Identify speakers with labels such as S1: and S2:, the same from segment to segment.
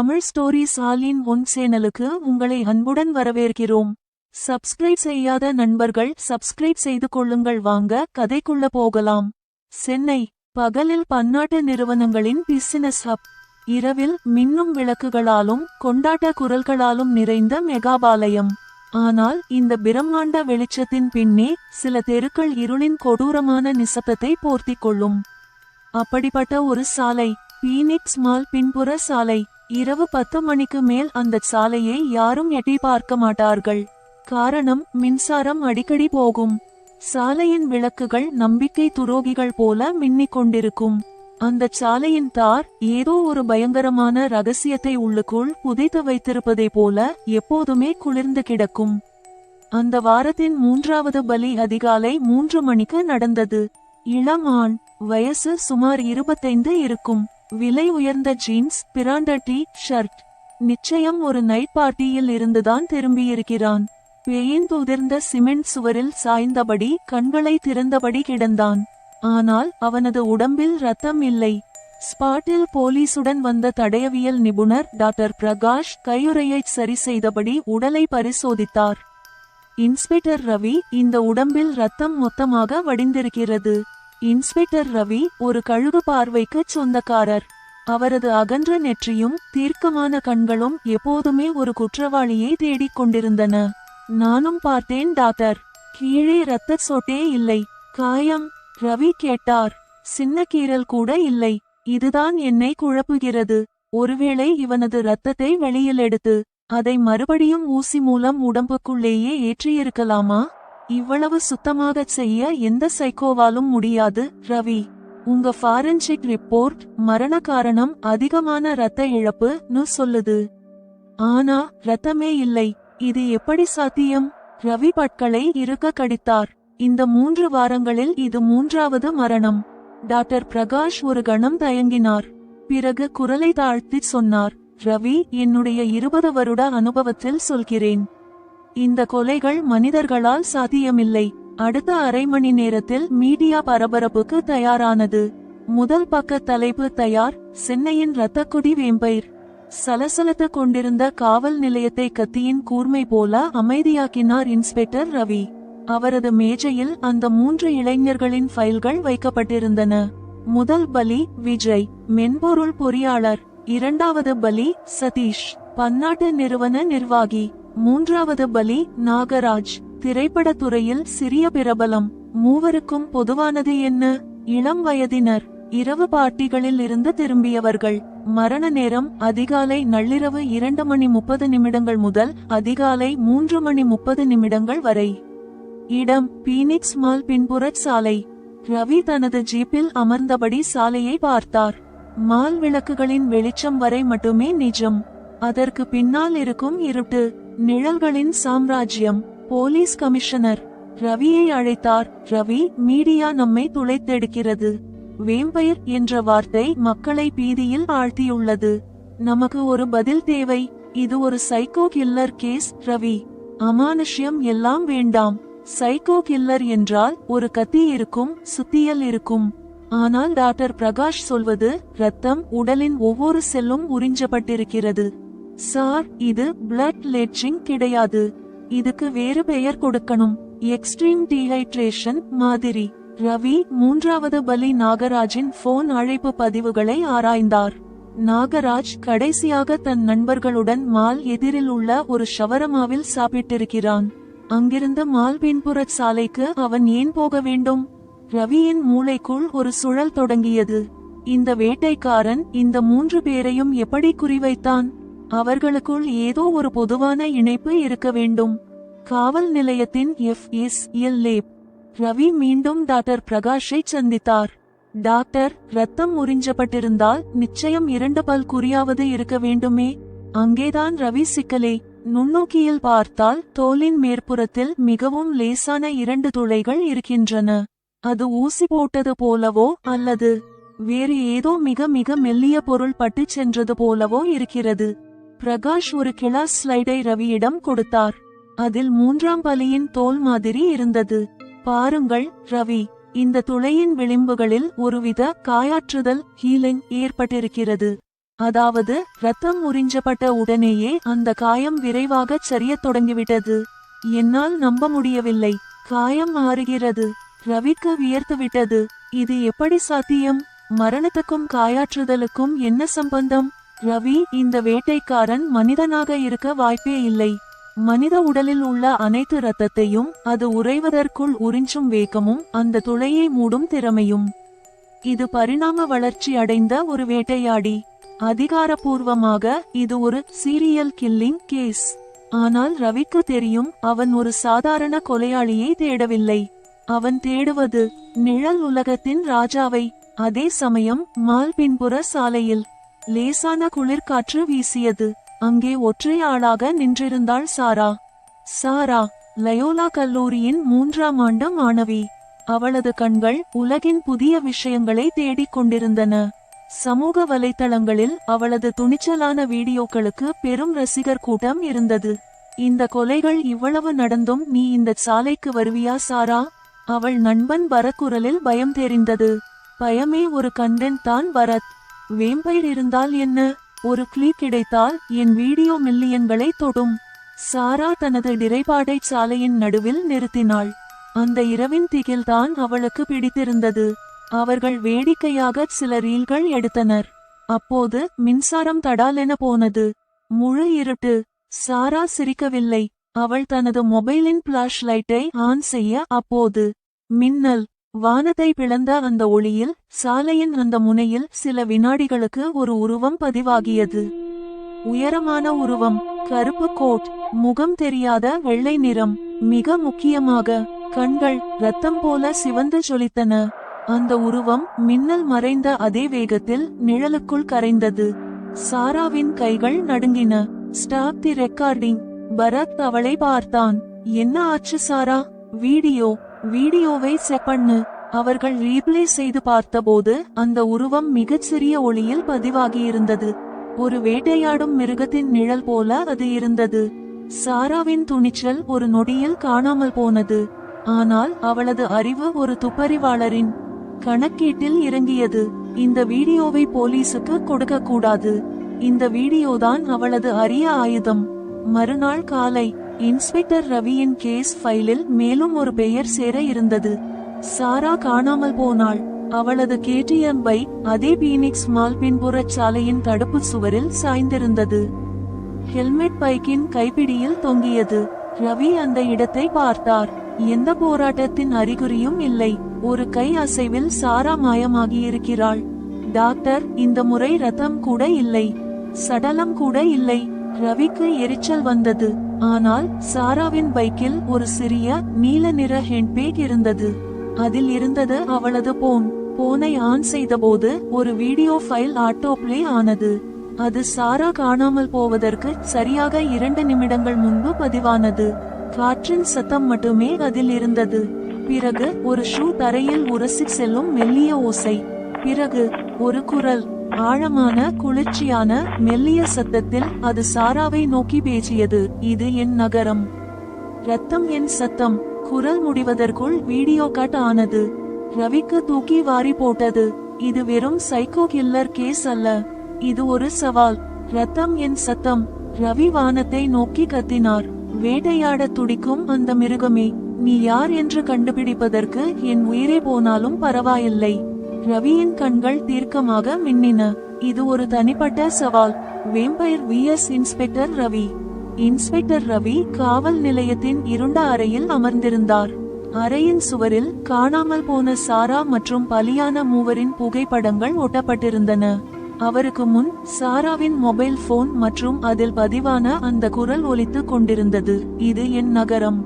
S1: Tamil stories ஆலின் one சேனலுக்கு உங்களை அன்புடன் வரவேற்கிறோம். சப்ஸ்கிரைப் செய்யாத நண்பர்கள் சப்ஸ்கிரைப் செய்து கொள்ளுங்கள் வாங்க கதைக்குள்ள போகலாம். சென்னை பகலில் பன்னாட்டு நிறுவனங்களின் பிசினஸ் ஹப். இரவில் மின்னும் விளக்குகளாலும் கொண்டாட்ட குரல்களாலும் நிறைந்த மெகாபாலயம். ஆனால் இந்த பிரம்மாண்ட வெளிச்சத்தின் பின்னே சில தெருக்கள் இருளின் கொடூரமான நிசப்தத்தை போர்த்திக் கொள்ளும். அப்படிப்பட்ட ஒரு சாலை பீனிக்ஸ் மால் பின்புற சாலை. இரவு பத்து மணிக்கு மேல் அந்த சாலையை யாரும் எட்டி பார்க்க மாட்டார்கள். காரணம் மின்சாரம் அடிக்கடி போகும். சாலையின் விளக்குகள் நம்பிக்கை துரோகிகள் போல மின்னிக் கொண்டிருக்கும். அந்த சாலையின் தார் ஏதோ ஒரு பயங்கரமான ரகசியத்தை உள்ளுக்குள் புதைத்து வைத்திருப்பதை போல எப்போதுமே குளிர்ந்து கிடக்கும். அந்த வாரத்தின் மூன்றாவது பலி அதிகாலை மூன்று மணிக்கு நடந்தது. இளம் ஆண் வயசு சுமார் இருபத்தைந்து இருக்கும். விலை உயர்ந்த ஜீன்ஸ் பிராண்ட டி ஷர்ட் நிச்சயம் ஒரு நைட் பார்ட்டியில் இருந்துதான் திரும்பியிருக்கிறான். பெயிந்துதிர்ந்த சிமெண்ட் சுவரில் சாய்ந்தபடி கண்களை திறந்தபடி கிடந்தான். ஆனால் அவனது உடம்பில் ரத்தம் இல்லை. ஸ்பாட்டில் போலீசுடன் வந்த தடயவியல் நிபுணர் டாக்டர் பிரகாஷ் கையுறையை சரி செய்தபடி உடலை பரிசோதித்தார். இன்ஸ்பெக்டர் ரவி இந்த உடம்பில் ரத்தம் மொத்தமாக வடிந்திருக்கிறது. இன்ஸ்பெக்டர் ரவி ஒரு கழுகு பார்வைக்கு சொந்தக்காரர். அவரது அகன்ற நெற்றியும் தீர்க்கமான கண்களும் எப்போதுமே ஒரு குற்றவாளியை தேடிக் கொண்டிருந்தன. நானும் பார்த்தேன் டாக்டர். கீழே இரத்த சொட்டே இல்லை. காயம் ரவி கேட்டார். சின்ன கீறல் கூட இல்லை. இதுதான் என்னை குழப்புகிறது. ஒருவேளை இவனது ரத்தத்தை வெளியில் எடுத்து அதை மறுபடியும் ஊசி மூலம் உடம்புக்குள்ளேயே ஏற்றியிருக்கலாமா? இவ்வளவு சுத்தமாகச் செய்ய எந்த சைக்கோவாலும் முடியாது ரவி. உங்க ஃபாரன்சிக் ரிப்போர்ட் மரண காரணம் அதிகமான ரத்த இழப்புன்னு சொல்லுது. ஆனா ரத்தமே இல்லை. இது எப்படி சாத்தியம்? ரவி பட்களை இருக்க கடித்தார். இந்த மூன்று வாரங்களில் இது மூன்றாவது மரணம். டாக்டர் பிரகாஷ் ஒரு கணம் தயங்கினார். பிறகு குரலை தாழ்த்தி சொன்னார் ரவி என்னுடைய இருபது வருட அனுபவத்தில் சொல்கிறேன். இந்த கொலைகள் மனிதர்களால் சாத்தியமில்லை. அடுத்த அரை மணி நேரத்தில் மீடியா பரபரப்புக்கு தயாரானது. முதல் பக்க தலைப்பு தயார் சென்னையின் ரத்தக்குடி வேம்பயிர் சலசலத்து கொண்டிருந்த காவல் நிலையத்தை கத்தியின் கூர்மை போல அமைதியாக்கினார் இன்ஸ்பெக்டர் ரவி. அவரது மேஜையில் அந்த மூன்று இளைஞர்களின் ஃபைல்கள் வைக்கப்பட்டிருந்தன. முதல் பலி விஜய். மென்பொருள் பொறியாளர். இரண்டாவது பலி சதீஷ். பன்னாட்டு நிறுவன நிர்வாகி. மூன்றாவது பலி நாகராஜ். திரைப்படத்துறையில் சிறிய பிரபலம். மூவருக்கும் பொதுவானது என்ன? இளம் வயதினர். இரவு பார்ட்டிகளில் இருந்து திரும்பியவர்கள். மரண நேரம் அதிகாலை நள்ளிரவு இரண்டு மணி முப்பது நிமிடங்கள் முதல் அதிகாலை மூன்று மணி முப்பது நிமிடங்கள் வரை. இடம் பீனிக்ஸ் மால் பின்புறச் சாலை. ரவி தனது ஜீப்பில் அமர்ந்தபடி சாலையை பார்த்தார். மால் விளக்குகளின் வெளிச்சம் வரை மட்டுமே நிஜம். அதற்கு பின்னால் இருக்கும் இருட்டு. நிழல்களின் சாம்ராஜ்யம் போலீஸ் கமிஷனர் ரவியை அழைத்தார். ரவி மீடியா நம்மை துளைத்தெடுக்கிறது. வேம்பயர் என்ற வார்த்தை மக்களை பீதியில் ஆழ்த்தியுள்ளது. நமக்கு ஒரு பதில் தேவை. இது ஒரு சைக்கோ கில்லர் கேஸ் ரவி. அமானுஷ்யம் எல்லாம் வேண்டாம். சைக்கோ கில்லர் என்றால் ஒரு கத்தி இருக்கும் சுத்தியல் இருக்கும். ஆனால் டாக்டர் பிரகாஷ் சொல்வது ரத்தம் உடலின் ஒவ்வொரு செல்லும் உறிஞ்சப்பட்டிருக்கிறது. சார் இது பிளட் லெட்சிங் கிடையாது. இதுக்கு வேறு பெயர் கொடுக்கணும். எக்ஸ்ட்ரீம் டீஹைட்ரேஷன் மாதிரி. ரவி மூன்றாவது பலி நாகராஜின் போன் அழைப்பு பதிவுகளை ஆராய்ந்தார். நாகராஜ் கடைசியாக தன் நண்பர்களுடன் மால் எதிரில் உள்ள ஒரு ஷவரமாவில் சாப்பிட்டிருக்கிறான். அங்கிருந்த மால் பின்புறச் சாலைக்கு அவன் ஏன் போக வேண்டும்? ரவியின் மூளைக்குள் ஒரு சுழல் தொடங்கியது. இந்த வேட்டைக்காரன் இந்த மூன்று பேரையும் எப்படி குறிவைத்தான்? அவர்களுக்குள் ஏதோ ஒரு பொதுவான இணைப்பு இருக்க வேண்டும். காவல் நிலையத்தின் F S L lab Ravi மீண்டும் டாக்டர் பிரகாஷை சந்தித்தார். டாக்டர் ரத்தம் உறிஞ்சப்பட்டிருந்தால் நிச்சயம் இரண்டு பல் குறியாவது இருக்க வேண்டுமே. அங்கேதான் ரவி சிக்கலே நுண்ணோக்கியில் பார்த்தால் தோலின் மேற்புறத்தில் மிகவும் லேசான இரண்டு துளைகள் இருக்கின்றன. அது ஊசி போட்டது போலவோ அல்லது வேறு ஏதோ மிக மிக மெல்லிய பொருள் பட்டுச் சென்றது போலவோ இருக்கிறது. பிரகாஷ் ஒரு கிளாஸ் ஸ்லைடை ரவியிடம் கொடுத்தார். அதில் மூன்றாம் பலியின் தோல் மாதிரி இருந்தது. பாருங்கள் ரவி இந்த துளையின் விளிம்புகளில் ஒருவித காயாற்றுதல் ஹீலிங் ஏற்பட்டிருக்கிறது. அதாவது ரத்தம் உறிஞ்சப்பட்ட உடனேயே அந்த காயம் விரைவாகச் சரியத் தொடங்கிவிட்டது. என்னால் நம்ப முடியவில்லை. காயம் மாறுகிறது. ரவிக்கு வியர்த்துவிட்டது. இது எப்படி சாத்தியம்? மரணத்துக்கும் காயாற்றுதலுக்கும் என்ன சம்பந்தம்? ரவி இந்த வேட்டைக்காரன் மனிதனாக இருக்க வாய்ப்பே இல்லை. மனித உடலில் உள்ள அனைத்து இரத்தத்தையும் அது உறைவதற்குள் உறிஞ்சும் வேகமும் அந்த துளையை மூடும் திறமையும். இது பரிணாம வளர்ச்சி அடைந்த ஒரு வேட்டையாடி. அதிகாரபூர்வமாக இது ஒரு சீரியல் கில்லிங் கேஸ். ஆனால் ரவிக்கு தெரியும் அவன் ஒரு சாதாரண கொலையாளியை தேடவில்லை. அவன் தேடுவது நிழல் உலகத்தின் ராஜாவை. அதே சமயம் மால் பின்புற சாலையில். லேசான குளிர்காற்று வீசியது. அங்கே ஒற்றை ஆளாக நின்றிருந்தாள் சாரா. சாரா லயோலா கல்லூரியின் மூன்றாம் ஆண்டு மாணவி. அவளது கண்கள் உலகின் புதிய விஷயங்களை தேடிக் கொண்டிருந்தன. சமூக வலைத்தளங்களில் அவளது துணிச்சலான வீடியோக்களுக்கு பெரும் ரசிகர் கூட்டம் இருந்தது. இந்த கொலைகள் இவ்வளவு நடந்தும் நீ இந்த சாலைக்கு வருவியா சாரா? அவள் நண்பன் வரக்குரலில் பயம் தெரிந்தது. பயமே ஒரு கண்டன் தான் பரத். வேம்பயிர் இருந்தால் என்ன? ஒரு கிளிக் கிடைத்தால் என் வீடியோ மில்லியன்களை தொடும். சாரா தனது டிரைபாடை சாலையின் நடுவில் நிறுத்தினாள். அந்த இரவின் திகில்தான் அவளுக்கு பிடித்திருந்தது. அவர்கள் வேடிக்கையாக சில ரீல்கள் எடுத்தனர். அப்போது மின்சாரம் தடாலென போனது. முழு இருட்டு. சாரா சிரிக்கவில்லை. அவள் தனது மொபைலின் பிளாஷ் லைட்டை ஆன் செய்ய அப்போது மின்னல். வானத்தை பிளந்த அந்த ஒளியில் சாலையின் அந்த முனையில் சில வினாடிகளுக்கு ஒரு உருவம் பதிவாகியது. உயரமான உருவம் கருப்பு கோட் முகம் தெரியாத வெள்ளை நிறம் மிக முக்கியமாக கண்கள் ரத்தம் போல சிவந்து ஜொலித்தன. அந்த உருவம் மின்னல் மறைந்த அதே வேகத்தில் நிழலுக்குள் கரைந்தது. சாராவின் கைகள் நடுங்கின. Stop the recording. பரத் அவளை பார்த்தான். என்ன ஆச்சு சாரா? வீடியோ வீடியோவை செப்பண்ணு அவர்கள் ரீப்ளே செய்து பார்த்தபோது அந்த உருவம் மிகச் சிறிய ஒளியில் பதிவாகியிருந்தது ஒரு வேட்டையாடும் மிருகத்தின் நிழல் போல அது இருந்தது. சாராவின் துணிச்சல் ஒரு நொடியில் காணாமல் போனது. ஆனால் அவளது அறிவு ஒரு துப்பறிவாளரின் கணக்கீட்டில் இறங்கியது. இந்த வீடியோவை போலீசுக்கு கொடுக்க கூடாது இந்த வீடியோதான் அவளது அரிய ஆயுதம். மறுநாள் காலை இன்ஸ்பெக்டர் ரவியின் கேஸ் ஃபைலில் மேலும் ஒரு பெயர் சேர இருந்தது. சாரா காணாமல் போனாள். அவளது கேடிஎம் பைக் அதே பீனிக்ஸ் மால் பின்புறச் சாலையின் தடுப்பு சுவரில் சாய்ந்திருந்தது. ஹெல்மெட் பைக்கின் கைப்பிடியில் தொங்கியது. ரவி அந்த இடத்தை பார்த்தார். எந்த போராட்டத்தின் அறிகுறியும் இல்லை. ஒரு கை அசைவில் சாரா மாயமாகியிருக்கிறாள். டாக்டர் இந்த முறை ரத்தம் கூட இல்லை. சடலம் கூட இல்லை. ரவிக்கு எரிச்சல் வந்தது. ஆனால் சாராவின் பைக்கில் ஒரு சிறிய நீல நிற ஹெண்ட்பேக் இருந்தது. அதில் இருந்தது அவளது போன் போனை ஆன் செய்தபோது ஒரு வீடியோ ஃபைல் ஆட்டோ பிளே ஆனது. அது சாரா காணாமல் போவதற்கு சரியாக இரண்டு நிமிடங்கள் முன்பு பதிவானது. காற்றின் சத்தம் மட்டுமே அதில் இருந்தது. பிறகு ஒரு ஷூ தரையில் உரசி செல்லும் மெல்லிய ஓசை. பிறகு ஒரு குரல். ஆழமான குளிர்ச்சியான மெல்லிய சத்தத்தில் அது சாராவை நோக்கி பேசியது. இது என் நகரம். ரத்தம் என் சத்தம். குரல் முடிவதற்குள் வீடியோ கட் ஆனது. ரவிக்கு தூக்கி வாரி போட்டது. இது வெறும் சைக்கோ கில்லர் கேஸ் அல்ல. இது ஒரு சவால். ரத்தம் என் சத்தம். ரவி வானத்தை நோக்கி கத்தினார். வேட்டையாட துடிக்கும் அந்த மிருகமே. நீ யார் என்று கண்டுபிடிப்பதற்கு என் உயிரே போனாலும் பரவாயில்லை. ரவியின் கண்கள் தீர்க்கமாக மின்னின. இது ஒரு தனிப்பட்ட சவால். Vampire vs inspector Ravi. Inspector Ravi காவல் நிலையத்தின் இருண்ட அறையில் அமர்ந்திருந்தார். அறையின் சுவரில் காணாமல் போன சாரா மற்றும் பலியான மூவரின் புகைப்படங்கள் ஒட்டப்பட்டிருந்தன. அவருக்கு முன் சாராவின் மொபைல் போன் மற்றும் அதில் பதிவான அந்த குரல் ஒலித்துக் கொண்டிருந்தது. இது என் நகரம்.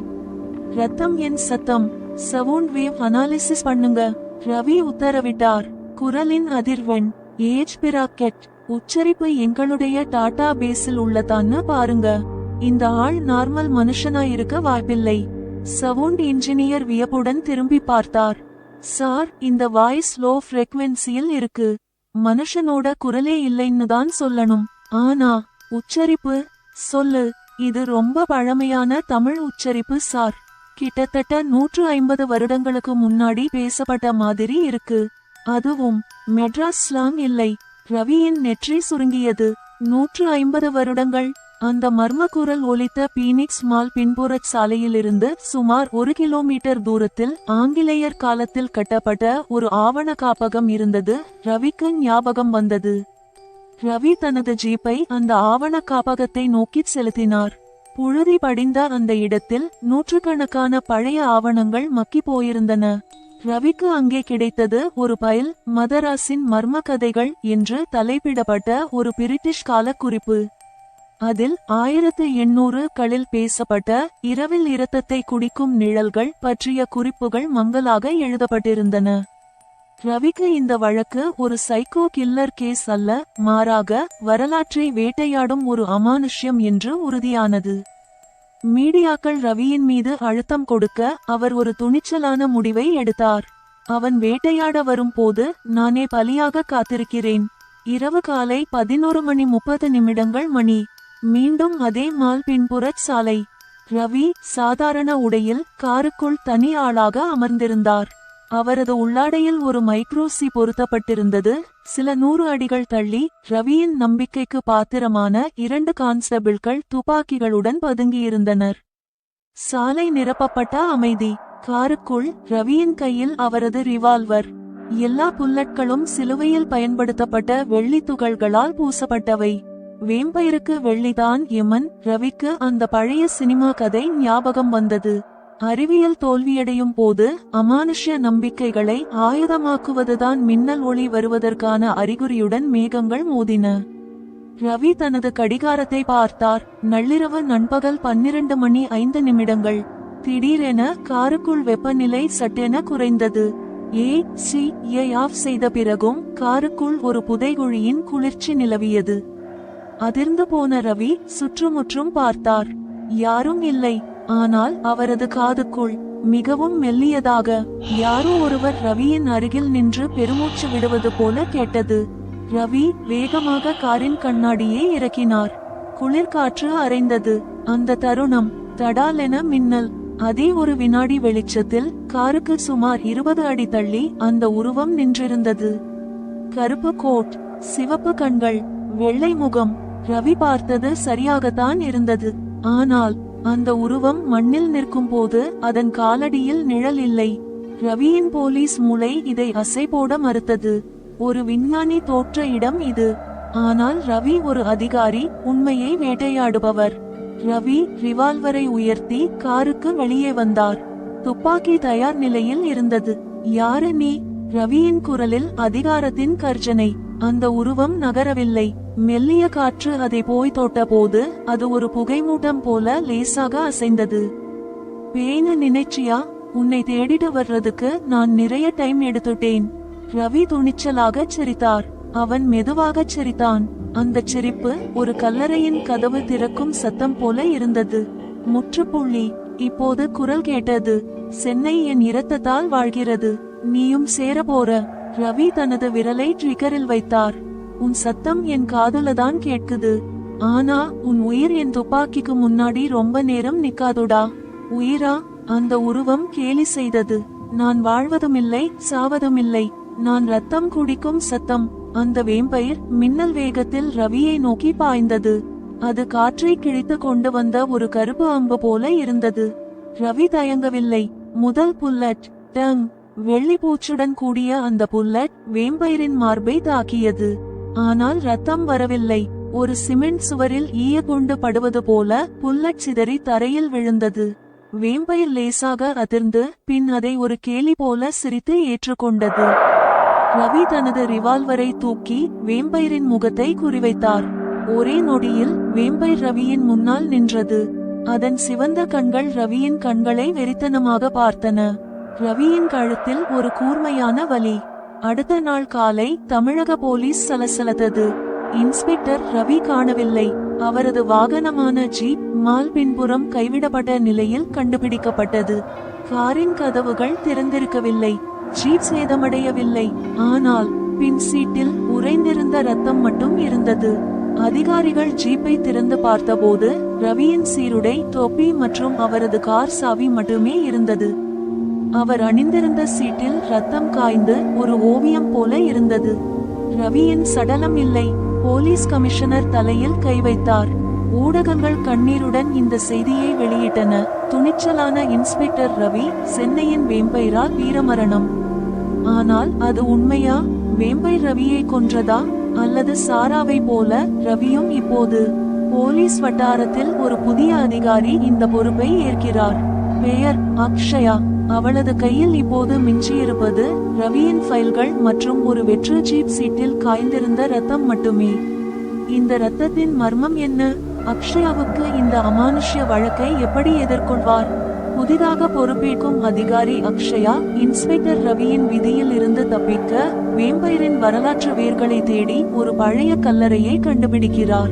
S1: ரத்தம் என் சத்தம். சவுண்ட் வேவ் அனாலிசிஸ் பண்ணுங்க. ரவி உத்தரவிட்டார். குரலின் அதிர்வெண் ஏஜ் பிராக்கெட் உச்சரிப்பு எங்களுடைய டாடா பேஸில் உள்ளதான்னு பாருங்க. இந்த ஆள் நார்மல் மனுஷனா இருக்க வாய்ப்பில்லை. சவுண்ட் இன்ஜினியர் வியப்புடன் திரும்பி பார்த்தார். சார் இந்த வாய்ஸ் லோ ஃப்ரெக்வென்சியில் இருக்கு. மனுஷனோட குரலே இல்லைன்னு தான் சொல்லணும். ஆனா உச்சரிப்பு சொல்லு. இது ரொம்ப பழமையான தமிழ் உச்சரிப்பு சார். கிட்டத்தட்ட நூற்று ஐம்பது வருடங்களுக்கு முன்னாடி பேசப்பட்ட மாதிரி இருக்கு. அதுவும் மெட்ராஸ் ஸ்லாங் இல்லை. ரவியின் நெற்றி சுருங்கியது. நூற்று ஐம்பது வருடங்கள். அந்த மர்ம குரல் ஒலித்த பீனிக்ஸ் மால் பின்புறச் சாலையிலிருந்து சுமார் ஒரு கிலோமீட்டர் தூரத்தில் ஆங்கிலேயர் காலத்தில் கட்டப்பட்ட ஒரு ஆவண காப்பகம் இருந்தது. ரவிக்கு ஞாபகம் வந்தது. ரவி தனது ஜீப்பை அந்த ஆவண காப்பகத்தை நோக்கிச் செலுத்தினார். புழுதி படிந்த அந்த இடத்தில் நூற்றுக்கணக்கான பழைய ஆவணங்கள் மக்கி போயிருந்தன. ரவிக்கு அங்கே கிடைத்தது ஒரு பயில் மதராஸின் மர்ம கதைகள் என்று தலைப்பிடப்பட்ட ஒரு பிரிட்டிஷ் கால குறிப்பு அதில் ஆயிரத்து எண்ணூறு களில் பேசப்பட்ட இரவில் இரத்தத்தை குடிக்கும் நிழல்கள் பற்றிய குறிப்புகள் மங்கலாக எழுதப்பட்டிருந்தன. ரவிக்கு இந்த வழக்கு ஒரு சைக்கோ கில்லர் கேஸ் அல்ல மாறாக வரலாற்றை வேட்டையாடும் ஒரு அமானுஷ்யம் என்று உறுதியானது. மீடியாக்கள் ரவியின் மீது அழுத்தம் கொடுக்க அவர் ஒரு துணிச்சலான முடிவை எடுத்தார். அவன் வேட்டையாட வரும் போது நானே பலியாக காத்திருக்கிறேன். இரவு காலை பதினோரு மணி முப்பது நிமிடங்கள் மணி. மீண்டும் அதே மால் பின்புறச் சாலை ரவி சாதாரண உடையில் காருக்குள் தனி ஆளாக அமர்ந்திருந்தார். அவரது உள்ளாடையில் ஒரு மைக்ரோசி பொருத்தப்பட்டிருந்தது. சில நூறு அடிகள் தள்ளி ரவியின் நம்பிக்கைக்கு பாத்திரமான இரண்டு கான்ஸ்டபிள்கள் துப்பாக்கிகளுடன் பதுங்கியிருந்தனர். சாலை நிரப்பப்பட்ட அமைதி. காருக்குள் ரவியின் கையில் அவரது ரிவால்வர். எல்லா புல்லட்களும் சிலுவையில் பயன்படுத்தப்பட்ட வெள்ளி துகள்களால் பூசப்பட்டவை. வேம்பயிருக்கு வெள்ளிதான் எமன். ரவிக்கு அந்த பழைய சினிமா கதை ஞாபகம் வந்தது. அறிவியல் தோல்வியடையும் போது அமானுஷ்ய நம்பிக்கைகளை ஆயுதமாக்குவதுதான் மின்னல் ஒளி வருவதற்கான அறிகுறியுடன் மேகங்கள் மோதின. ரவி தனது கடிகாரத்தை பார்த்தார். நள்ளிரவு நண்பகல் பன்னிரண்டு மணி ஐந்து நிமிடங்கள். திடீரென காருக்குள் வெப்பநிலை சட்டென குறைந்தது. ஏ சி ஏ ஆஃப் செய்த பிறகும் காருக்குள் ஒரு புதைகுழியின் குளிர்ச்சி நிலவியது. அதிர்ந்து போன ரவி சுற்றுமுற்றும் பார்த்தார். யாரும் இல்லை. ஆனால் அவரது காதுக்குள் மிகவும் மெல்லியதாக யாரோ ஒருவர் ரவியின் அருகில் நின்று பெருமூச்சு விடுவது போல கேட்டது. ரவி வேகமாக காரின் கண்ணாடியை இறக்கினார். குளிர்காற்று அரைந்தது. அந்த தருணம் தடாலென மின்னல். அதே ஒரு வினாடி வெளிச்சத்தில் காருக்கு சுமார் இருபது அடி தள்ளி அந்த உருவம் நின்றிருந்தது. கருப்பு கோட் சிவப்பு கண்கள் வெள்ளை முகம். ரவி பார்த்தது சரியாகத்தான் இருந்தது. ஆனால் அந்த உருவம் மண்ணில் நிற்கும் போது அதன் காலடியில் நிழல் இல்லை. ரவியின் போலீஸ் மூளை இதை அசை போட மறுத்தது. ஒரு விஞ்ஞானி தோற்ற இடம் இது. ஆனால் ரவி ஒரு அதிகாரி உண்மையை வேட்டையாடுபவர். ரவி ரிவால்வரை உயர்த்தி காருக்கு வெளியே வந்தார். துப்பாக்கி தயார் நிலையில் இருந்தது. யாரு நீ? ரவியின் குரலில் அதிகாரத்தின் கர்ஜனை. அந்த உருவம் நகரவில்லை. மெல்லிய காற்று அதை போய் தொட்டபோது அது ஒரு புகைமூட்டம் போல லேசாக அசைந்தது. பேன நினைச்சியா? உன்னை தேடிட்டு வர்றதுக்கு நான் நிறைய டைம் எடுத்துட்டேன். ரவி துணிச்சலாக சிரித்தார். அவன் மெதுவாக சிரித்தான். அந்த சிரிப்பு ஒரு கல்லறையின் கதவு திறக்கும் சத்தம் போல இருந்தது. முற்றுப்புள்ளி. இப்போது குரல் கேட்டது. சென்னை என் இரத்தத்தால் வாழ்கிறது. நீயும் சேர போற ரவி தனது விரலை ட்ரிகரில் வைத்தார். உன் சத்தம் என் காதுலதான் கேட்குது. ஆனா உன் உயிர் என் துப்பாக்கிக்கு முன்னாடி ரொம்ப நேரம் நிக்காதுடா. உயிரா? அந்த உருவம் கேலி செய்தது. நான் வாழ்வதுமில்லை சாவதுமில்லை. நான் ரத்தம் குடிக்கும் சத்தம். அந்த வேம்பயிர் மின்னல் வேகத்தில் ரவியை நோக்கி பாய்ந்தது. அது காற்றை கிழித்து கொண்டு வந்த ஒரு கருப்பு அம்பு போல இருந்தது. ரவி தயங்கவில்லை. முதல் புல்லட். டங். வெள்ளி பூச்சுடன் கூடிய அந்த புல்லட் வேம்பயிரின் மார்பை தாக்கியது. ஆனால் ரத்தம் வரவில்லை. ஒரு சிமெண்ட் சுவரில் ஈய கொண்டு படுவது போல புல்லட் சிதறி தரையில் விழுந்தது. வேம்பயிர் லேசாக அதிர்ந்து பின் அதை ஒரு கேலி போல சிரித்து ஏற்றுக்கொண்டது. ரவி தனது ரிவால்வரை தூக்கி வேம்பயிரின் முகத்தை குறிவைத்தார். ஒரே நொடியில் வேம்பயிர் ரவியின் முன்னால் நின்றது. அதன் சிவந்த கண்கள் ரவியின் கண்களை வெறித்தனமாக பார்த்தன. ரவியின் கழுத்தில் ஒரு கூர்மையான வலி. அடுத்த நாள் காலை தமிழக போலீஸ் சலசலத்தது. இன்ஸ்பெக்டர் ரவி காணவில்லை. அவரது வாகனமான ஜீப் மால் பின்புறம் கைவிடப்பட்ட நிலையில் கண்டுபிடிக்கப்பட்டது. காரின் கதவுகள் திறந்திருக்கவில்லை. ஜீப் சேதமடையவில்லை. ஆனால் பின் சீட்டில் உறைந்திருந்த ரத்தம் மட்டும் இருந்தது. அதிகாரிகள் ஜீப்பை திறந்து பார்த்தபோது ரவியின் சீருடை தொப்பி மற்றும் அவரது கார் சாவி மட்டுமே இருந்தது. அவர் அணிந்திருந்த சீட்டில் ரத்தம் காய்ந்து ஒரு ஓவியம் போல இருந்தது. ரவியின் சடலம் இல்லை. போலீஸ் கமிஷனர் தலையில் கை வைத்தார். ஊடகங்கள் கண்ணீருடன் இந்த செய்தியை வெளியிட்டன. துணிச்சலான இன்ஸ்பெக்டர் ரவி சென்னையின் வேம்பைரால் வீரமரணம். ஆனால் அது உண்மையா? வேம்பை ரவியை கொன்றதா? அல்லது சாராவை போல ரவியும் இப்போது? போலீஸ் வட்டாரத்தில் ஒரு புதிய அதிகாரி இந்த பொறுப்பை ஏற்கிறார். பெயர் அக்ஷயா. அவளது கையில் இப்போது மிஞ்சியிருப்பது ரவியின் ஃபைல்கள் மற்றும் ஒரு வெற்று ஜீப் சீட்டில் காய்ந்திருந்த ரத்தம் மட்டுமே. இந்த ரத்தத்தின் மர்மம் என்ன? அக்ஷயாவுக்கு இந்த அமானுஷ்ய வழக்கை எப்படி எதிர்கொள்வார்? புதிதாக பொறுப்பேற்கும் அதிகாரி அக்ஷயா இன்ஸ்பெக்டர் ரவியின் விதியில் இருந்து தப்பிக்க வேம்பயரின் வரலாற்று வேர்களை தேடி ஒரு பழைய கல்லறையை கண்டுபிடிக்கிறார்.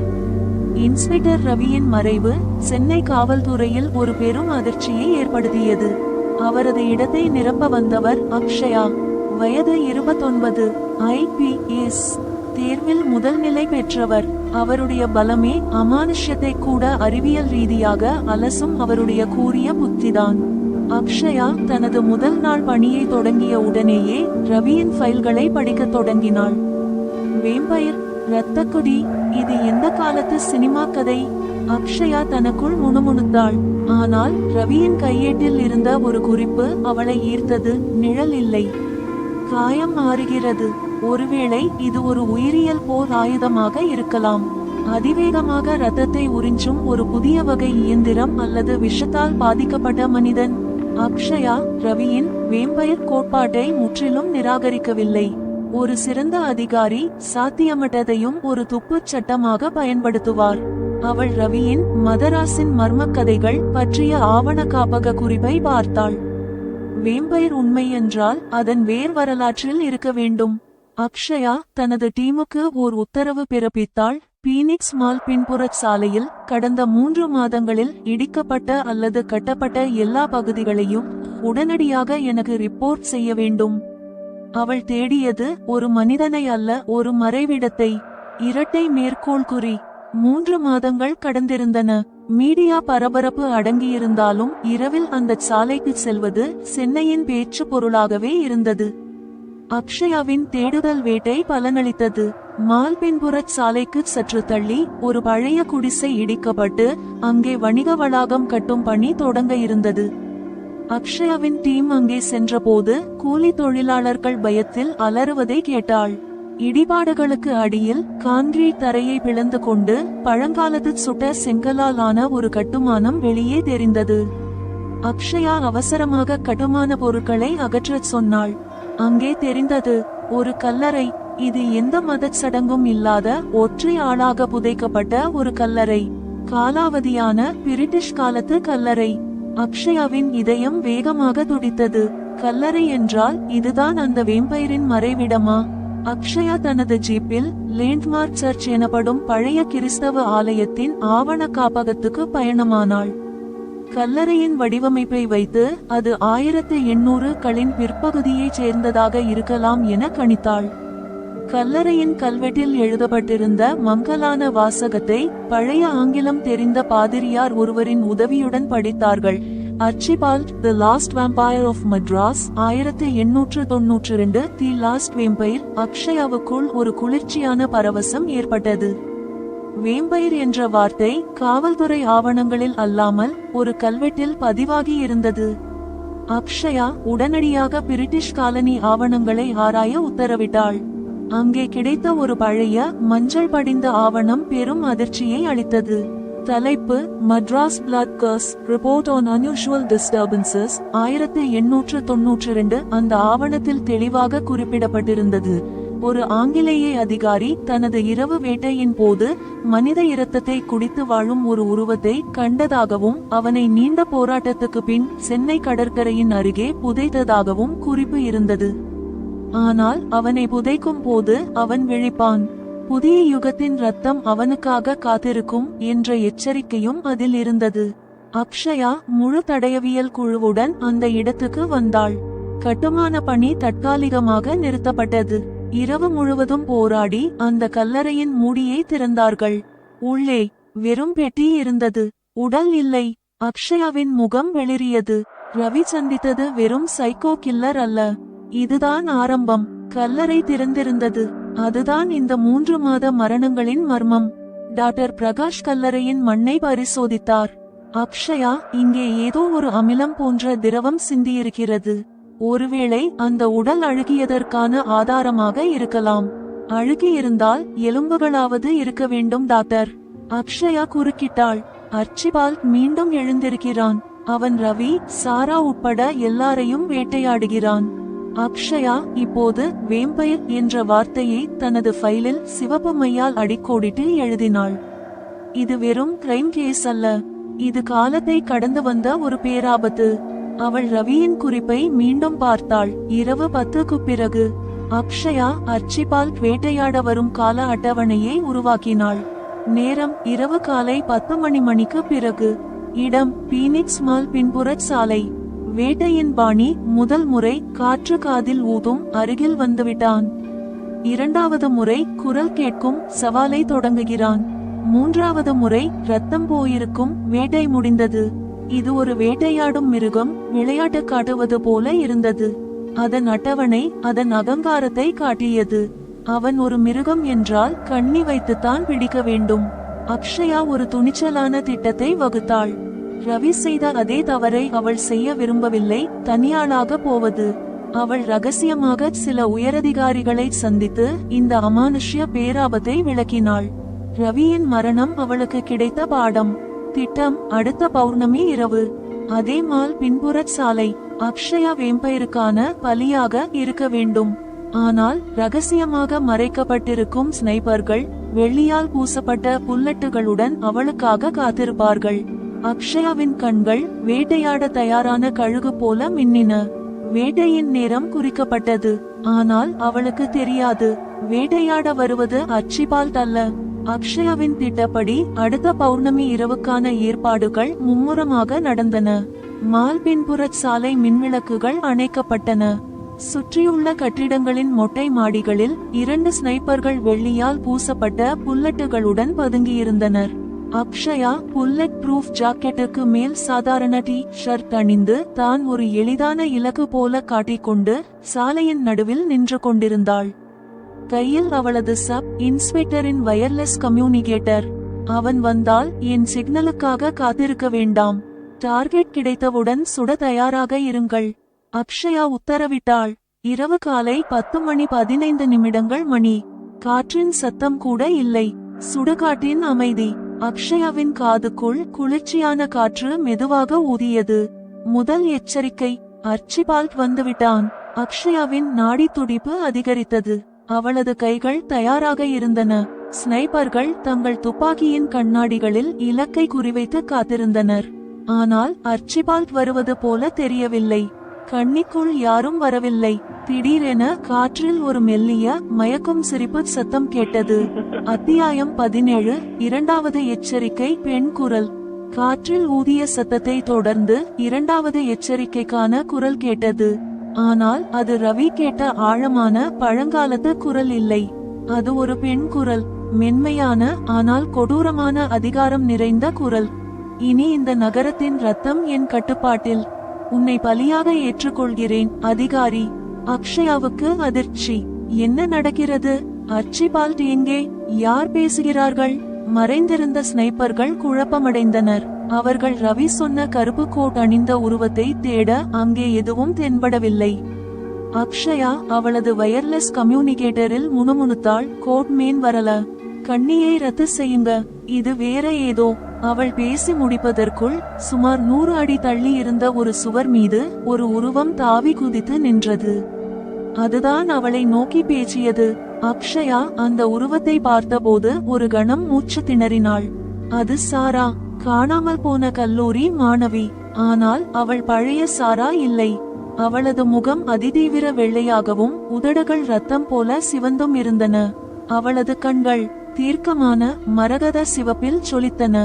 S1: இன்ஸ்பெக்டர் ரவியின் மறைவு சென்னை காவல்துறையில் ஒரு பெரும் அதிர்ச்சியை ஏற்படுத்தியது. அவரது இடத்தை நிரப்ப வந்தவர் அக்ஷயா. வயது இருபத்தொன்பது. ஐபிஎஸ் தேர்வில் முதல் நிலை பெற்றவர். அவருடைய பலமே அமானுஷ்யத்தை கூட அறிவியல் ரீதியாக அலசும் அவருடைய கூறிய புத்திதான். அக்ஷயா தனது முதல் நாள் பணியை தொடங்கிய உடனேயே ரவியின் ஃபைல்களை படிக்கத் தொடங்கினாள். வேம்பயர் இரத்தக்குடி இது எந்த காலத்து சினிமா கதை? அக்ஷயா தனக்குள் முணுமுணுத்தாள். ஆனால் ரவியின் கையேட்டில் இருந்த ஒரு குறிப்பு அவளை ஈர்த்தது. நிழல் இல்லை. காயம் மாறுகிறது. ஒருவேளை இது ஒரு உயிரியல் போர் ஆயுதமாக இருக்கலாம். அதிவேகமாக ரத்தத்தை உறிஞ்சும் ஒரு புதிய வகை இயந்திரம் அல்லது விஷத்தால் பாதிக்கப்பட்ட மனிதன். அக்ஷயா ரவியின் வேம்பயர் கோட்பாட்டை முற்றிலும் நிராகரிக்கவில்லை. ஒரு சிறந்த அதிகாரி சாத்தியமற்றதையும் ஒரு துப்புச் சட்டமாக பயன்படுத்துவார். அவள் ரவியின் மதராசின் மர்மக் கதைகள் பற்றிய ஆவண காப்பக குறிப்பை பார்த்தாள். வேம்பயர் உண்மை என்றால் அதன் வேர் வரலாற்றில் இருக்க வேண்டும். அக்ஷயா தனது டீமுக்கு ஓர் உத்தரவு பிறப்பித்தாள். பீனிக்ஸ் மால் பின்புறச் சாலையில் கடந்த மூன்று மாதங்களில் இடிக்கப்பட்ட அல்லது கட்டப்பட்ட எல்லா பகுதிகளையும் உடனடியாக எனக்கு ரிப்போர்ட் செய்ய வேண்டும். அவள் தேடியது ஒரு மனிதனை அல்ல ஒரு மறைவிடத்தை. இரட்டை மேற்கோள் குறி மூன்று மாதங்கள் கடந்திருந்தன. மீடியா பரபரப்பு அடங்கியிருந்தாலும் இரவில் அந்த சாலைக்கு செல்வது சென்னையின் பேச்சு பொருளாகவே இருந்தது. அக்ஷயாவின் தேடுதல் வேட்டை பலனளித்தது. மால் பின்புறச் சாலைக்கு சற்று தள்ளி ஒரு பழைய குடிசை இடிக்கப்பட்டு அங்கே வணிக வளாகம் கட்டும் பணி தொடங்க இருந்தது. அக்ஷயாவின் டீம் அங்கே சென்றபோது கூலி தொழிலாளர்கள் பயத்தில் அலறுவதை கேட்டாள். இடிபாடுகளுக்கு அடியில் கான்கிரீட் தரையை பிளந்து கொண்டு பழங்காலத்து சுட்ட செங்கலால் ஆன ஒரு கட்டுமானம் வெளியே தெரிந்தது. அக்ஷயா அவசரமாக கட்டுமான பொருட்களை அகற்றச் சொன்னாள். அங்கே தெரிந்தது ஒரு கல்லறை இது எந்த மதச் சடங்கும் இல்லாத ஒற்றை ஆளாக புதைக்கப்பட்ட ஒரு கல்லறை காலாவதியான பிரிட்டிஷ் காலத்து கல்லறை. அக்ஷயாவின் இதயம் வேகமாக துடித்தது. கல்லறை என்றால் இதுதான் அந்த வேம்பயரின் மறைவிடமா? அக்ஷயா தனது ஜீப்பில் லேண்ட்மார்க் சர்ச் எனப்படும் பழைய கிறிஸ்தவ ஆலயத்தின் ஆவண காப்பகத்துக்கு பயணமானாள். கல்லறையின் வடிவமைப்பை வைத்து அது ஆயிரத்து எண்ணூறு களின் பிற்பகுதியைச் சேர்ந்ததாக இருக்கலாம் என கணித்தாள். கல்லறையின் கல்வெட்டில் எழுதப்பட்டிருந்த மங்கலான வாசகத்தை பழைய ஆங்கிலம் தெரிந்த பாதிரியார் ஒருவரின் உதவியுடன் படித்தார்கள். Archibald the last vampire of Madras ஆயிரத்து எண்ணூற்று தொன்னூற்று ரெண்டு தி லாஸ்ட் வேம்பயர் அக்ஷயாவுக்குள் ஒரு குளிர்ச்சியான பரவசம் ஏற்பட்டது. வேம்பயர் என்ற வார்த்தை காவல்துறை ஆவணங்களில் அல்லாமல் ஒரு கல்வெட்டில் பதிவாகி இருந்தது. அக்ஷயா உடனடியாக பிரிட்டிஷ் காலனி ஆவணங்களை ஆராய உத்தரவிட்டாள். அங்கே கிடைத்த ஒரு பழைய மஞ்சள் படிந்த ஆவணம் பெரும் அதிர்ச்சியை அளித்தது. தலைப்பு Madras blood curse report on unusual disturbances ஆயிரத்து எண்ணூற்று தொன்னூற்றி ரெண்டு அந்த ஆவணத்தில் தெளிவாக குறிப்பிடப்பட்டிருந்தது. ஒரு ஆங்கிலேய அதிகாரி தனது இரவு வேட்டையின் போது மனித இரத்தத்தை குடித்து வாழும் ஒரு உருவத்தை கண்டதாகவும் அவனை நீண்ட போராட்டத்துக்கு பின் சென்னை கடற்கரையின் அருகே புதைத்ததாகவும் குறிப்பு இருந்தது. ஆனால் அவனை புதைக்கும் போது அவன் விழிப்பான். புதிய யுகத்தின் ரத்தம் அவனுக்காக காத்திருக்கும் என்ற எச்சரிக்கையும் அதில் இருந்தது. அக்ஷயா முழு தடயவியல் குழுவுடன் அந்த இடத்துக்கு வந்தாள். கட்டுமான பணி தற்காலிகமாக நிறுத்தப்பட்டது. இரவு முழுவதும் போராடி அந்த கல்லறையின் மூடியை திறந்தார்கள். உள்ளே வெறும் பெட்டி இருந்தது. உடல் இல்லை. அக்ஷயாவின் முகம் வெளிரியது ரவி சந்தித்தது வெறும் சைக்கோ கில்லர் அல்ல. இதுதான் ஆரம்பம். கல்லறை திறந்திருந்தது. அதுதான் இந்த மூன்று மாத மரணங்களின் மர்மம். டாக்டர் பிரகாஷ் கல்லறையின் மண்ணை பரிசோதித்தார். அக்ஷயா இங்கே ஏதோ ஒரு அமிலம் போன்ற திரவம் சிந்தியிருக்கிறது. ஒருவேளை அந்த உடல் அழுகியதற்கான ஆதாரமாக இருக்கலாம். அழுகியிருந்தால் எலும்புகளாவது இருக்க வேண்டும் டாக்டர். அக்ஷயா குறுக்கிட்டாள். அர்ச்சிபால் மீண்டும் எழுந்திருக்கிறான். அவன் ரவி சாரா உட்பட எல்லாரையும் வேட்டையாடுகிறான். அக்ஷயா இப்போது வேம்பயர் என்ற வார்த்தையை தனது ஃபைலில் சிவப்பு மையால் அடிக்கோடிட்டு எழுதினாள். இது வெறும் கிரைம் கேஸ் அல்ல. இது காலத்தை கடந்து வந்த ஒரு பேராபத்து. அவள் ரவியின் குறிப்பை மீண்டும் பார்த்தாள். இரவு பத்துக்கு பிறகு அக்ஷயா அர்ச்சிபால் வேட்டையாட வரும் கால அட்டவணையை உருவாக்கினாள். நேரம் இரவு காலை பத்து மணி மணிக்கு பிறகு இடம் பீனிக்ஸ் மால் பின்புறச் சாலை. வேட்டையின் பாணி முதல் முறை காற்று காதில் ஊதும் அருகில் வந்துவிட்டான். இரண்டாவது முறை குரல் கேட்கும் சவாலை தொடங்குகிறான். மூன்றாவது முறை ரத்தம் போயிருக்கும் வேட்டை முடிந்தது. இது ஒரு வேட்டையாடும் மிருகம் விளையாட்டு காட்டுவது போல இருந்தது. அதன் அட்டவணை அதன் அகங்காரத்தை காட்டியது. அவன் ஒரு மிருகம் என்றால் கண்ணி வைத்துத்தான் பிடிக்க வேண்டும். அக்ஷயா ஒரு துணிச்சலான திட்டத்தை வகுத்தாள். ரவி செய்த அதே தவறை அவள் செய்ய விரும்பவில்லை தனியாளாக போவது. அவள் ரகசியமாக சில உயரதிகாரிகளை சந்தித்து இந்த அமானுஷ்ய பேராபத்தை விளக்கினாள். ரவியின் மரணம் அவளுக்கு கிடைத்த பாடம். திட்டம் அடுத்த பௌர்ணமி இரவு. அதே மால் பின்புறச் சாலை. அக்ஷயா வேம்பயருக்கான பலியாக இருக்க வேண்டும். ஆனால் ரகசியமாக மறைக்கப்பட்டிருக்கும் ஸ்னைப்பர்கள் வெள்ளியால் பூசப்பட்ட புல்லட்டுகளுடன் அவளுக்காக காத்திருப்பார்கள். அக்ஷயாவின் கண்கள் வேட்டையாட தயாரான கழுகு போல மின்னின. வேட்டையின் நேரம் குறிக்கப்பட்டது. ஆனால் அவளுக்கு தெரியாது. வேட்டையாட வருவது அச்சிபால் தல்ல. அக்ஷயாவின் திட்டப்படி அடுத்த பௌர்ணமி இரவுக்கான ஏற்பாடுகள் மும்முரமாக நடந்தன. மால்பின்புற சாலை மின்விளக்குகள் அணைக்கப்பட்டன. சுற்றியுள்ள கட்டிடங்களின் மொட்டை மாடிகளில் இரண்டு ஸ்னைப்பர்கள் வெள்ளியால் பூசப்பட்ட புல்லட்டுகளுடன் பதுங்கியிருந்தனர். அக்ஷயா புல்லட் ப்ரூஃப் ஜாக்கெட்டுக்கு மேல் சாதாரண டி ஷர்ட் அணிந்து தான் ஒரு எளிதான இலக்கு போல காட்டிக்கொண்டு சாலையின் நடுவில் நின்று கொண்டிருந்தாள். கையில் அவளது சப் இன்ஸ்பெக்டரின் வயர்லெஸ் கம்யூனிகேட்டர் அவன் வந்தால் என் சிக்னலுக்காக காத்திருக்க வேண்டாம். டார்கெட் கிடைத்தவுடன் சுட தயாராக இருங்கள். அக்ஷயா உத்தரவிட்டாள். இரவு காலை பத்து மணி பதினைந்து நிமிடங்கள் மணி. காற்றின் சத்தம் கூட இல்லை. சுடுகாட்டின் அமைதி. அக்ஷயாவின் காதுக்குள் குளிர்ச்சியான காற்று மெதுவாக ஊதியது. முதல் எச்சரிக்கை அர்ச்சிபால்ட் வந்துவிட்டான். அக்ஷயாவின் நாடி துடிப்பு அதிகரித்தது. அவளது கைகள் தயாராக இருந்தன. ஸ்னைப்பர்கள் தங்கள் துப்பாக்கியின் கண்ணாடிகளில் இலக்கை குறிவைத்து காத்திருந்தனர். ஆனால் அர்ச்சிபால்ட் வருவது போல தெரியவில்லை. கண்ணிக்குள் யாரும் வரவில்லை. திடீரென காற்றில் ஒரு மெல்லிய மயக்கும் சிரிப்பு சத்தம் கேட்டது. அத்தியாயம் பதினேழு இரண்டாவது எச்சரிக்கை பெண் குரல். காற்றில் ஊதிய சத்தத்தை தொடர்ந்து இரண்டாவது எச்சரிக்கைக்கான குரல் கேட்டது. ஆனால் அது ரவி கேட்ட ஆழமான பழங்காலத்து குரல் இல்லை. அது ஒரு பெண் குரல் மென்மையான ஆனால் கொடூரமான அதிகாரம் நிறைந்த குரல். இனி இந்த நகரத்தின் ரத்தம் என் கட்டுப்பாட்டில். உன்னை பலியாக ஏற்றுக்கொள்கிறேன் அதிகாரி. அக்ஷயாவுக்கு அதிர்ச்சி. என்ன நடக்கிறது? அர்ச்சிபால்ட் எங்கே? யார் பேசுகிறார்கள்? மறைந்திருந்த ஸ்னைப்பர்கள் குழப்பமடைந்தனர். அவர்கள் ரவி சொன்ன கருப்பு கோட் அணிந்த உருவத்தை தேட அங்கே எதுவும் தென்படவில்லை. அக்ஷயா அவளது வயர்லெஸ் கம்யூனிகேட்டரில் முணுமுணுத்தாள் கோட் மேன் வரல. கண்ணியை ரத்து செய்யுங்க. இது வேற ஏதோ. அவள் பேசி முடிப்பதற்குள் சுமார் நூறு அடி தள்ளி இருந்த ஒரு சுவர் மீது ஒரு உருவம் தாவி குதித்து நின்றது. அதுதான் அவளை நோக்கி பேசியது. அக்ஷயா அந்த உருவத்தை பார்த்தபோது ஒரு கணம் மூச்சு திணறினாள். அது சாரா. காணாமல் போன கல்லூரி மாணவி. ஆனால் அவள் பழைய சாரா இல்லை. அவளது முகம் அதிதீவிர வெள்ளையாகவும் உதடுகள் ரத்தம் போல சிவந்தும் இருந்தன. அவளது கண்கள் தீர்க்கமான மரகத சிவப்பில் சொலித்தன.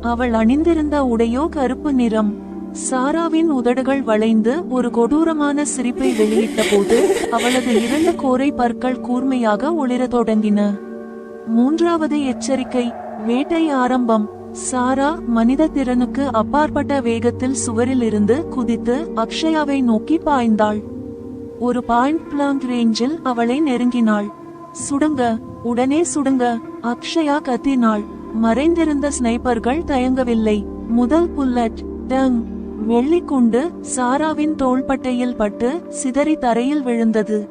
S1: அவள் அணிந்திருந்த உடையோ கருப்பு நிறம். சாராவின் உதடுகள் வளைந்து ஒரு கொடூரமான சிரிப்பை வெளியிட்ட போது அவளது இரண்டு கோரை பற்கள் கூர்மையாக ஒளிரத் தொடங்கின. மூன்றாவது எச்சரிக்கை வேட்டை ஆரம்பம். சாரா மனித திறனுக்கு அப்பாற்பட்ட வேகத்தில் சுவரில் இருந்து குதித்து அக்ஷயாவை நோக்கி பாய்ந்தாள். ஒரு பாயிண்ட் பிளாங்க் ரேஞ்சில் அவளை நெருங்கினாள். சுடுங்க உடனே சுடுங்க அக்ஷயா கத்தினாள். மறைந்திருந்த ஸ்னைப்பர்கள் தயங்கவில்லை. முதல் புல்லட் டங். வெள்ளிக்குண்டு சாராவின் தோள்பட்டையில் பட்டு சிதறி தரையில் விழுந்தது.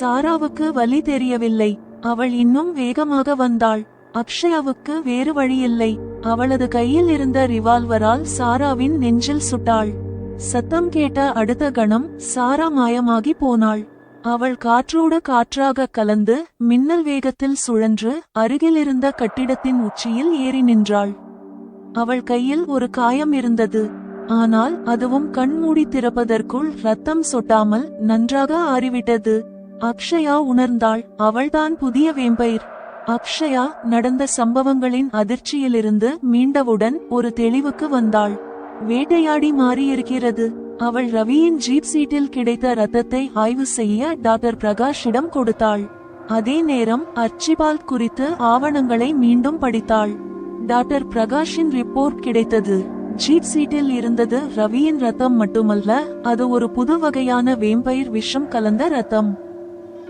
S1: சாராவுக்கு வலி தெரியவில்லை. அவள் இன்னும் வேகமாக வந்தாள். அக்ஷயாவுக்கு வேறு வழியில்லை. அவளது கையில் இருந்த ரிவால்வரால் சாராவின் நெஞ்சில் சுட்டாள். சத்தம் கேட்ட அடுத்த கணம் சாரா மாயமாகி போனாள். அவள் காற்றோடு காற்றாக கலந்து மின்னல் வேகத்தில் சுழன்று அருகிலிருந்த கட்டிடத்தின் உச்சியில் ஏறி நின்றாள். அவள் கையில் ஒரு காயம் இருந்தது. ஆனால் அதுவும் கண்மூடி திறப்பதற்குள் ரத்தம் சொட்டாமல் நன்றாக ஆறிவிட்டது. அக்ஷயா உணர்ந்தாள் அவள்தான் புதிய வேம்பயிர். அக்ஷயா நடந்த சம்பவங்களின் அதிர்ச்சியிலிருந்து மீண்டவுடன் ஒரு தெளிவுக்கு வந்தாள். வேட்டையாடி மாறியிருக்கிறது. அவள் ரவியின் ஜீப் சீட்டில் கிடைத்த ரத்தத்தை ஆய்வு செய்ய டாக்டர் பிரகாஷிடம் கொடுத்தாள். அதே நேரம் அர்ச்சிபால் குறித்து ஆவணங்களை மீண்டும் படித்தாள். டாக்டர் பிரகாஷின் ரிப்போர்ட் கிடைத்தது. ஜீப் சீட்டில் இருந்தது ரவியின் ரத்தம் மட்டுமல்ல அது ஒரு புது வகையான வேம்பயிர் விஷம் கலந்த ரத்தம்.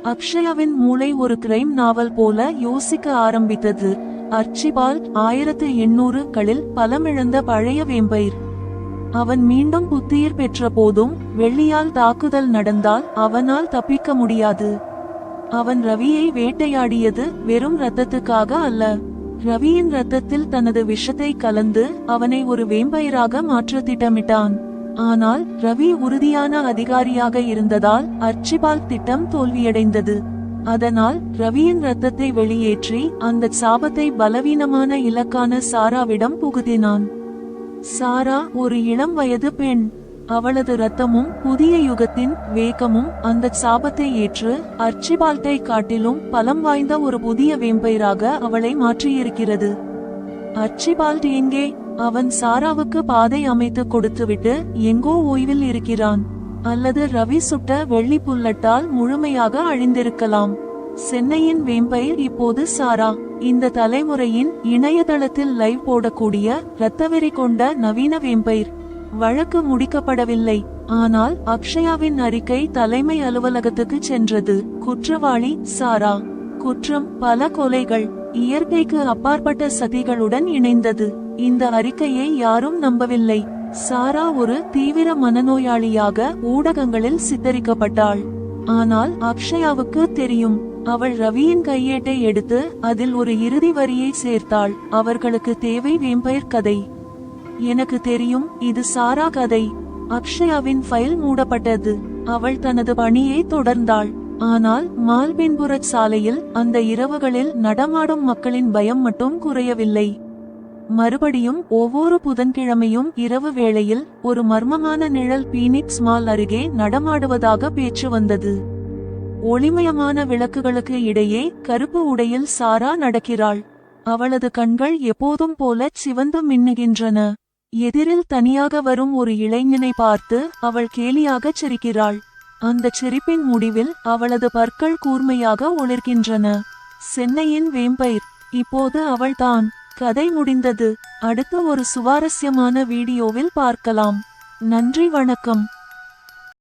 S1: அக்ஷயாவின் மூளை ஒரு கிரைம் நாவல் போல யோசிக்க ஆரம்பித்தது. அர்ச்சிபால் ஆயிரத்து எண்ணூறுகளில் பலமிழந்த பழைய வேம்பயிர். அவன் மீண்டும் புத்துயிர் பெற்ற போதும் வெள்ளியால் தாக்குதல் நடந்தால் அவனால் தப்பிக்க முடியாது. அவன் ரவியை வேட்டையாடியது வெறும் ரத்தத்துக்காக அல்ல. ரவியின் ரத்தத்தில் தனது விஷத்தை கலந்து அவனை ஒரு வேம்பயிராக மாற்ற திட்டமிட்டான். ஆனால் ரவி உறுதியான அதிகாரியாக இருந்ததால் அர்ச்சிபால் திட்டம் தோல்வியடைந்தது. அதனால் ரவியின் ரத்தத்தை வெளியேற்றி அந்த சாபத்தை பலவீனமான இலக்கான சாராவிடம் புகுத்தினான். சாரா ஒரு இளம் வயது பெண். அவளது ரத்தமும் புதிய யுகத்தின் வேகமும் அந்த சாபத்தை ஏற்று அர்ச்சிபால்ட்டை காட்டிலும் பலம் வாய்ந்த ஒரு புதிய வேம்பயிராக அவளை மாற்றியிருக்கிறது. அர்ச்சிபால்ட் எங்கே அவன் சாராவுக்கு பாதை அமைத்து கொடுத்துவிட்டு எங்கோ ஓய்வில் இருக்கிறான். அல்லது ரவி சுட்ட வெள்ளி புல்லட்டால் முழுமையாக அழிந்திருக்கலாம். சென்னையின் வேம்பயிர் இப்போது சாரா. இந்த தலைமுறையின் இணையதளத்தில் லைவ் போடக்கூடிய இரத்தவெறி கொண்ட நவீன வேம்பயிர். வழக்கு முடிக்கப்படவில்லை. ஆனால் அக்ஷயாவின் அறிக்கை தலைமை அலுவலகத்துக்கு சென்றது. குற்றவாளி சாரா. குற்றம் பல கொலைகள். இயற்கைக்கு அப்பாற்பட்ட சதிகளுடன் இணைந்தது. இந்த அறிக்கையை யாரும் நம்பவில்லை. சாரா ஒரு தீவிர மனநோயாளியாக ஊடகங்களில் சித்தரிக்கப்பட்டாள். ஆனால் அக்ஷயாவுக்கு தெரியும். அவள் ரவியின் கையேட்டை எடுத்து அதில் ஒரு இறுதி வரியை சேர்த்தாள். அவர்களுக்கு தேவை வேம்பயர் கதை. எனக்கு தெரியும் இது சாரா கதை. அக்ஷயாவின் ஃபைல் மூடப்பட்டது. அவள் தனது பணியை தொடர்ந்தாள். ஆனால் மால்பின்புரச் சாலையில் அந்த இரவுகளில் நடமாடும் மக்களின் பயம் மட்டும் குறையவில்லை. மறுபடியும் ஒவ்வொரு புதன்கிழமையும் இரவு வேளையில் ஒரு மர்மமான நிழல் பீனிக்ஸ் மால் அருகே நடமாடுவதாக பேச்சு வந்தது. ஒளிமயமான விளக்குகளுக்கு இடையே கருப்பு உடையில் சாரா நடக்கிறாள். அவளது கண்கள் எப்போதும் போல சிவந்து மின்னுகின்றன. எதிரில் தனியாக வரும் ஒரு இளைஞனை பார்த்து அவள் கேலியாகச் சிரிக்கிறாள். அந்த சிரிப்பின் முடிவில் அவளது பற்கள் கூர்மையாக ஒளிர்கின்றன. சென்னையின் வேம்பயிர். இப்போது அவள்தான் கதை முடிந்தது. அடுத்த ஒரு சுவாரஸ்யமான வீடியோவில் பார்க்கலாம். நன்றி வணக்கம்.